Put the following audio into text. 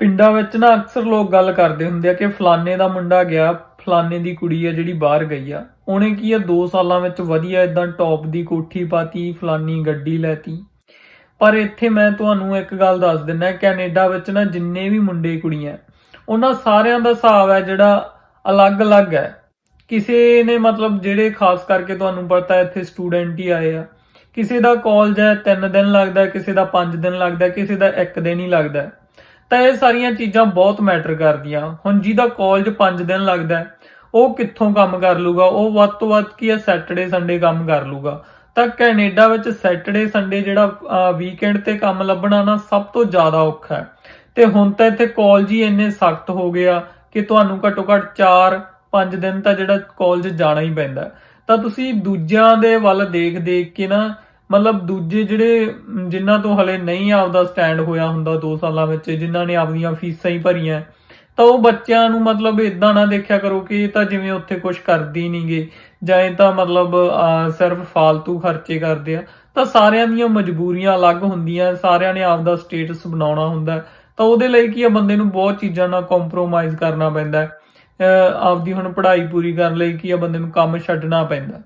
ਪਿੰਡਾਂ ਵਿੱਚ ਨਾ ਅਕਸਰ ਲੋਕ ਗੱਲ ਕਰਦੇ ਹੁੰਦੇ ਆ ਕਿ ਫਲਾਣੇ ਦਾ ਮੁੰਡਾ ਗਿਆ, ਫਲਾਣੇ ਦੀ ਕੁੜੀ ਆ ਜਿਹੜੀ ਬਾਹਰ ਗਈ ਆ। ਉਹਨੇ ਕੀ ਆ 2 ਸਾਲਾਂ ਵਿੱਚ ਵਧੀਆ ਇਦਾਂ ਟੌਪ ਦੀ ਕੋਠੀ ਪਾਤੀ ਫਲਾਨੀ ਗੱਡੀ ਲੈਤੀ। ਪਰ ਇੱਥੇ ਮੈਂ ਤੁਹਾਨੂੰ ਇੱਕ ਗੱਲ ਦੱਸ ਦਿੰਦਾ, ਕੈਨੇਡਾ ਵਿੱਚ ਨਾ ਜਿੰਨੇ ਵੀ ਮੁੰਡੇ ਕੁੜੀਆਂ, ਉਹਨਾਂ ਸਾਰਿਆਂ ਦਾ ਹਿਸਾਬ ਹੈ ਜਿਹੜਾ ਅਲੱਗ-ਅਲੱਗ ਹੈ। ਕਿਸੇ ਨੇ ਮਤਲਬ ਜਿਹੜੇ ਖਾਸ ਕਰਕੇ ਤੁਹਾਨੂੰ ਪਤਾ ਇੱਥੇ ਸਟੂਡੈਂਟ ਹੀ ਆਏ ਆ। ਕਿਸੇ ਦਾ ਕਾਲਜ ਹੈ 3 ਦਿਨ ਲੱਗਦਾ, ਕਿਸੇ ਦਾ 5 ਦਿਨ ਲੱਗਦਾ, ਕਿਸੇ ਦਾ 1 ਦਿਨ ਹੀ ਲੱਗਦਾ। ਤਾਂ ਇਹ ਸਾਰੀਆਂ ਚੀਜ਼ਾਂ ਬਹੁਤ ਮੈਟਰ ਕਰਦੀਆਂ। ਹੁਣ ਜਿਹਦਾ ਕਾਲਜ 5 ਦਿਨ ਲੱਗਦਾ ਉਹ ਕਿੱਥੋਂ ਕੰਮ ਕਰ ਲੂਗਾ? ਉਹ ਵੱਧ ਤੋਂ ਵੱਧ ਕੀ ਹੈ? ਸੈਟਰਡੇ ਸੰਡੇ ਕੰਮ ਕਰ ਲੂਗਾ। ਤਾਂ ਕੈਨੇਡਾ ਵਿੱਚ ਸੈਟਰਡੇ ਸੰਡੇ ਜਿਹੜਾ ਵੀਕਐਂਡ ਤੇ ਕੰਮ ਲੱਭਣਾ ਨਾ ਸਭ ਤੋਂ ਜ਼ਿਆਦਾ ਔਖਾ ਹੈ। ਤੇ ਹੁਣ ਤਾਂ ਇੱਥੇ ਕਾਲਜ ਹੀ ਇੰਨੇ ਸਖਤ ਹੋ ਗਿਆ ਕਿ ਤੁਹਾਨੂੰ ਘੱਟੋ ਘੱਟ 4-5 ਦਿਨ ਤਾਂ ਜਿਹੜਾ ਕਾਲਜ ਜਾਣਾ ਹੀ ਪੈਂਦਾ ਤਾਂ ਤੁਸੀਂ ਦੂਜਿਆਂ ਦੇ ਵੱਲ ਦੇਖ ਦੇਖ ਕੇ ਨਾ ਮਤਲਬ ਦੂਜੇ ਜਿਹੜੇ ਜਿਨ੍ਹਾਂ ਤੋਂ ਹਲੇ ਨਹੀਂ ਆਪਦਾ ਸਟੈਂਡ ਹੋਇਆ ਹੁੰਦਾ 2 ਸਾਲਾਂ ਵਿੱਚ ਜਿਨ੍ਹਾਂ ਨੇ ਆਪਦੀਆਂ ਫੀਸਾਂ ਹੀ ਭਰੀਆਂ ਤਾਂ ਉਹ ਬੱਚਿਆਂ ਨੂੰ ਮਤਲਬ ਇਦਾਂ ਨਾ ਦੇਖਿਆ ਕਰੋ ਕਿ ਇਹ ਤਾਂ ਜਿਵੇਂ ਉੱਥੇ ਕੁਝ ਕਰਦੀ ਨਹੀਂਗੇ ਜਾਂ ਇਹ ਤਾਂ ਮਤਲਬ ਸਿਰਫ ਫालतू ਖਰਚੇ ਕਰਦੇ ਆ ਤਾਂ ਸਾਰਿਆਂ ਦੀਆਂ ਮਜਬੂਰੀਆਂ ਅਲੱਗ ਹੁੰਦੀਆਂ ਸਾਰਿਆਂ ਨੇ ਆਪਦਾ ਸਟੇਟਸ ਬਣਾਉਣਾ ਹੁੰਦਾ ਤਾਂ ਉਹਦੇ ਲਈ ਕੀ ਆ ਬੰਦੇ ਨੂੰ ਬਹੁਤ ਚੀਜ਼ਾਂ ਨਾਲ ਕੰਪਰੋਮਾਈਜ਼ ਕਰਨਾ ਪੈਂਦਾ ਅਹ, ਆਪਦੀ ਹੁਣ ਪੜ੍ਹਾਈ ਪੂਰੀ ਕਰਨ ਲਈ ਕੀ ਆ ਬੰਦੇ ਨੂੰ ਕੰਮ ਛੱਡਣਾ ਪੈਂਦਾ।